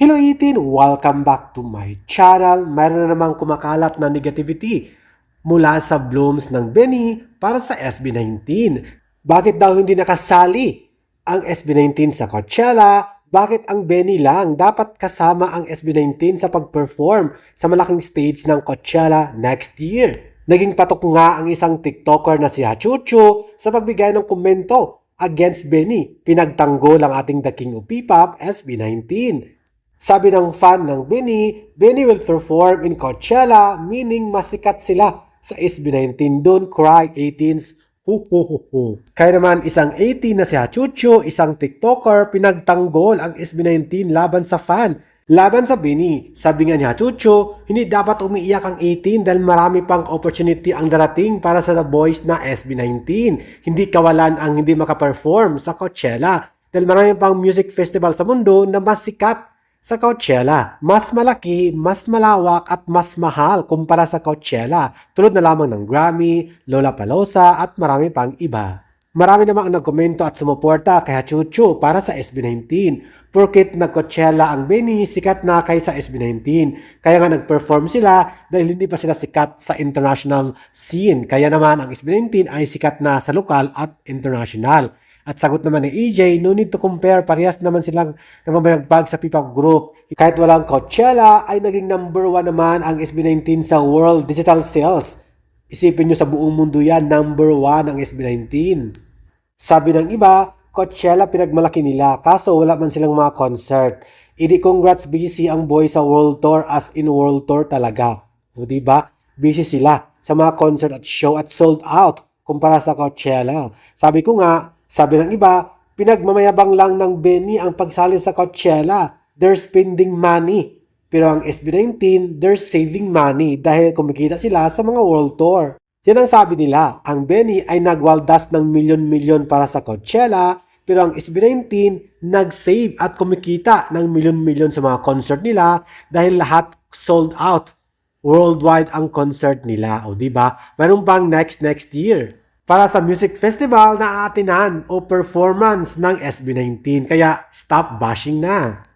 Hello 18! Welcome back to my channel. Mayroon na namang kumakalat na negativity mula sa blooms ng Benny para sa SB19. Bakit daw hindi nakasali ang SB19 sa Coachella? Bakit ang Benny lang dapat kasama ang SB19 sa pag-perform sa malaking stage ng Coachella next year? Naging patok nga ang isang TikToker na si Hachuchu sa pagbigay ng komento against Benny. Pinagtanggol ang ating The King of P-Pop SB19. Sabi ng fan ng Benny, Benny will perform in Coachella, meaning masikat sila sa SB19. Don't cry, 18s. Hu hu hu hu. Kaya naman isang 18 na si Hachucho, isang TikToker, pinagtanggol ang SB19 laban sa fan. Laban sa Benny, sabi nga ni Hachucho, hindi dapat umiiyak ang 18 dahil marami pang opportunity ang darating para sa The Boys na SB19. Hindi kawalan ang hindi makaperform sa Coachella dahil marami pang music festival sa mundo na mas sikat sa Coachella. Mas malaki, mas malawak at mas mahal kumpara sa Coachella. Tulad na lamang ng Grammy, Lola Palosa at marami pang iba. Marami namang ang nagkomento at sumuporta kay Hachuchu para sa SB19. Porkit nag-Coachella ang Benny, sikat na kaysa SB19. Kaya nga nag-perform sila dahil hindi pa sila sikat sa international scene. Kaya naman ang SB19 ay sikat na sa lokal at international. At sagot naman ni EJ, no need to compare, parehas naman silang namamayagpag sa P-Pop Group. Kahit walang Coachella, ay naging number one naman ang SB19 sa world digital sales. Isipin nyo sa buong mundo yan, number one ang SB19. Sabi ng iba, Coachella pinagmalaki nila, kaso wala man silang mga concert. Idi congrats busy ang boy sa world tour as in world tour talaga. O di ba? Busy sila sa mga concert at show at sold out kumpara sa Coachella. Sabi ko nga, sabi ng iba, pinagmamayabang lang ng Benny ang pagsali sa Coachella. They're spending money. Pero ang SB19, they're saving money dahil kumikita sila sa mga world tour. Yan ang sabi nila, ang Benny ay nagwaldas ng milyon-milyon para sa Coachella, pero ang SB19 nag-save at kumikita ng milyon-milyon sa mga concert nila dahil lahat sold out. Worldwide ang concert nila, o di ba? Meron pang next next year para sa music festival na aatinan o performance ng SB19. Kaya stop bashing na.